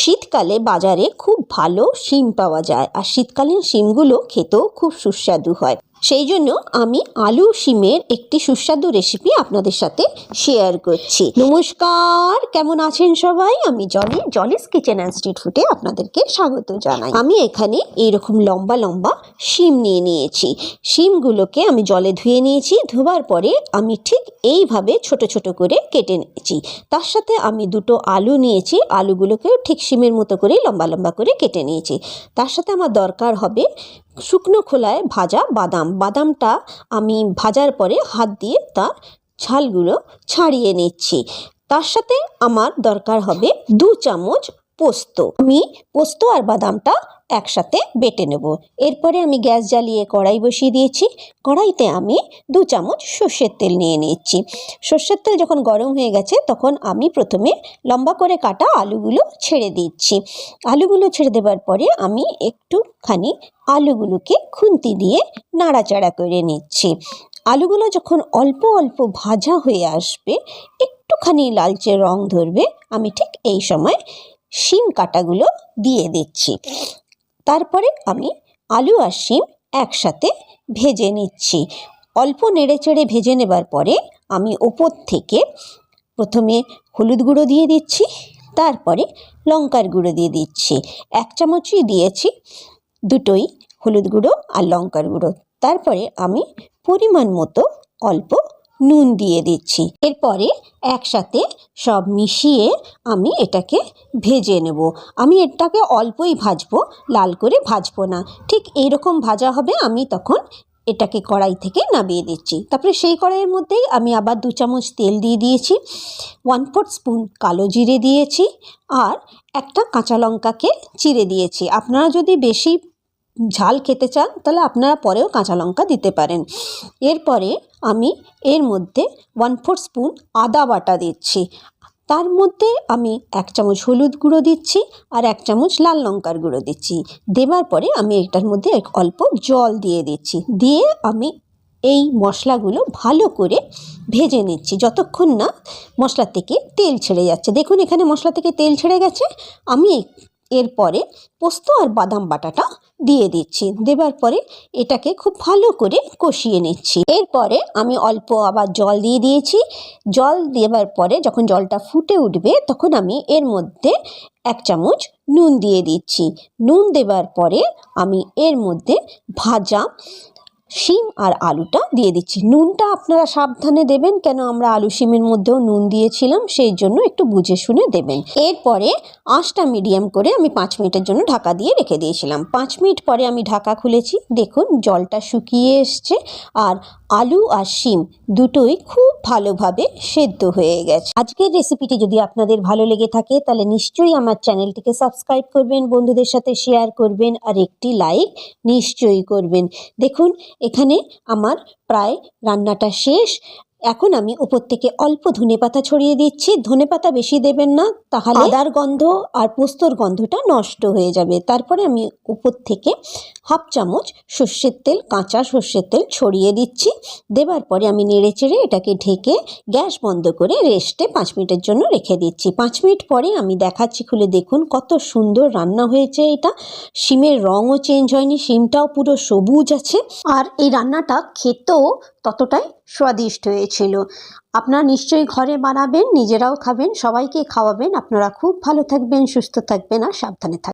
শীতকালে বাজারে খুব ভালো শিম পাওয়া যায়। আর শীতকালীন শিমগুলো খেতেও খুব সুস্বাদু হয়। সেই জন্য আমি আলু শিমের একটি সুস্বাদু রেসিপি আপনাদের সাথে শেয়ার করছি। নমস্কার, কেমন আছেন সবাই? আমি Jolly, Jolly's kitchen and street ফুডে আপনাদেরকে স্বাগত জানাই। আমি এখানে এইরকম লম্বা লম্বা শিম নিয়ে নিয়েছি। শিমগুলোকে আমি জলে ধুয়ে নিয়েছি, ধোবার পরে আমি ঠিক এইভাবে ছোট ছোট করে কেটে নিয়েছি। তার সাথে আমি দুটো আলু নিয়েছি, আলুগুলোকেও ঠিক শিমের মতো করে লম্বা লম্বা করে কেটে নিয়েছি। তার সাথে আমার দরকার হবে শুকনো খোলায় ভাজা বাদাম। বাদামটা আমি ভাজার পরে হাত দিয়ে তার ছালগুলো ছাড়িয়ে নিচ্ছি। তার সাথে আমার দরকার হবে দু চামচ পোস্ত। আমি পোস্ত আর বাদামটা একসাথে বেটে নেব। এরপরে আমি গ্যাস জ্বালিয়ে কড়াই বসিয়ে দিয়েছি। কড়াইতে আমি দু চামচ সর্ষের তেল নিয়ে নিচ্ছি। সর্ষের তেল যখন গরম হয়ে গেছে, তখন আমি প্রথমে লম্বা করে কাটা আলুগুলো ছেড়ে দিচ্ছি। আলুগুলো ছেড়ে দেওয়ার পরে আমি একটুখানি আলুগুলোকে খুন্তি দিয়ে নাড়াচাড়া করে নিচ্ছি। আলুগুলো যখন অল্প অল্প ভাজা হয়ে আসবে, একটুখানি লালচে রং ধরবে, আমি ঠিক এই সময় শিম কাটাগুলো দিয়ে দিচ্ছি। তারপরে আমি আলু আর শিম একসাথে ভেজে নিচ্ছি। অল্প নেড়েচেড়ে ভেজে নেবার পরে আমি ওপর থেকে প্রথমে হলুদ গুঁড়ো দিয়ে দিচ্ছি, তারপরে লঙ্কার গুঁড়ো দিয়ে দিচ্ছি। এক চামচই দিয়েছি দুটোই হলুদ গুঁড়ো আর লঙ্কার গুঁড়ো। তারপরে আমি পরিমাণ মতো অল্প নুন দিয়ে দিচ্ছি। এরপরে একসাথে সব মিশিয়ে আমি এটাকে ভেজে নেব। আমি এটাকে অল্পই ভাজবো, লাল করে ভাজবো না। ঠিক এইরকম ভাজা হবে, আমি তখন এটাকে কড়াই থেকে নামিয়ে দিচ্ছি। তারপরে সেই কড়াইয়ের মধ্যেই আমি আবার দু চামচ তেল দিয়ে দিয়েছি ওয়ান ফোর্থ স্পুন কালো জিরে দিয়েছি, আর একটা কাঁচা লঙ্কাকে চিড়ে দিয়েছি। আপনারা যদি বেশি ঝাল খেতে চান, তাহলে আপনারা পরেও কাঁচা লঙ্কা দিতে পারেন। এরপরে আমি এর মধ্যে ওয়ান ফোর স্পুন আদা বাটা দিচ্ছি। তার মধ্যে আমি এক চামচ হলুদ গুঁড়ো দিচ্ছি আর এক চামচ লাল লঙ্কার গুঁড়ো দিচ্ছি। দেবার পরে আমি এটার মধ্যে এক অল্প জল দিয়ে দিচ্ছি। দিয়ে আমি এই মশলাগুলো ভালো করে ভেজে নিচ্ছি। যতক্ষণ না মশলা থেকে তেল ছেড়ে যাচ্ছে। দেখুন এখানে মশলা থেকে তেল ছেড়ে গেছে। আমি এরপরে পোস্ত আর বাদাম বাটাটা দিয়ে দিচ্ছি। দেবার পরে এটাকে খুব ভালো করে কষিয়ে নিচ্ছি। এরপরে আমি অল্প আবার জল দিয়ে দিয়েছি। জল দেবার পরে যখন জলটা ফুটে উঠবে তখন আমি এর মধ্যে এক চামচ নুন দিয়ে দিচ্ছি। নুন দেবার পরে আমি এর মধ্যে ভাজা শিম আর আলুটা দিয়ে দিচ্ছি। নুনটা আপনারা সাবধানে দেবেন, কেন আমরা আলু শিমের মধ্যেও নুন দিয়েছিলাম, সেই জন্য একটু বুঝে শুনে দেবেন। এরপরে আঁচটা মিডিয়াম করে আমি পাঁচ মিনিটের জন্য ঢাকা দিয়ে রেখে দিয়েছিলাম। পাঁচ মিনিট পরে আমি ঢাকা খুলেছি। দেখুন, জলটা শুকিয়ে এসছে। আর আলু আর শিম দুটোই খুব ভালোভাবে সেদ্ধ হয়ে গেছে। আজকের রেসিপিটি যদি আপনাদের ভালো লেগে থাকে, তাহলে নিশ্চয়ই আমার চ্যানেলটিকে সাবস্ক্রাইব করবেন, বন্ধুদের সাথে শেয়ার করবেন, আর একটি লাইক নিশ্চয়ই করবেন। দেখুন, এখানে আমার প্রায় রান্নাটা শেষ। এখন আমি উপর থেকে অল্প ধনেপাতা ছড়িয়ে দিচ্ছি। ধনেপাতা বেশি দেবেন না, তাহলে আদার গন্ধ আর পোস্তর গন্ধটা নষ্ট হয়ে যাবে। তারপরে আমি উপর থেকে হাফ চামচ সর্ষের তেল, কাঁচা সর্ষের তেল ছড়িয়ে দিচ্ছি। দেবার পরে আমি নেড়ে চেড়ে এটাকে ঢেকে গ্যাস বন্ধ করে রেস্টে পাঁচ মিনিটের জন্য রেখে দিচ্ছি। পাঁচ মিনিট পরে আমি দেখাচ্ছি, খুলে দেখুন কত সুন্দর রান্না হয়েছে এটা। শিমের রঙও চেঞ্জ হয়নি, শিমটাও পুরো সবুজ আছে। আর এই রান্নাটা খেতেও ততটাই স্বাদিষ্ট হয়েছিল। আপনারা নিশ্চয়ই ঘরে বানাবেন, নিজেরাও খাবেন, সবাইকে খাওয়াবেন। আপনারা খুব ভালো থাকবেন, সুস্থ থাকবেন আর সাবধানে থাকবেন।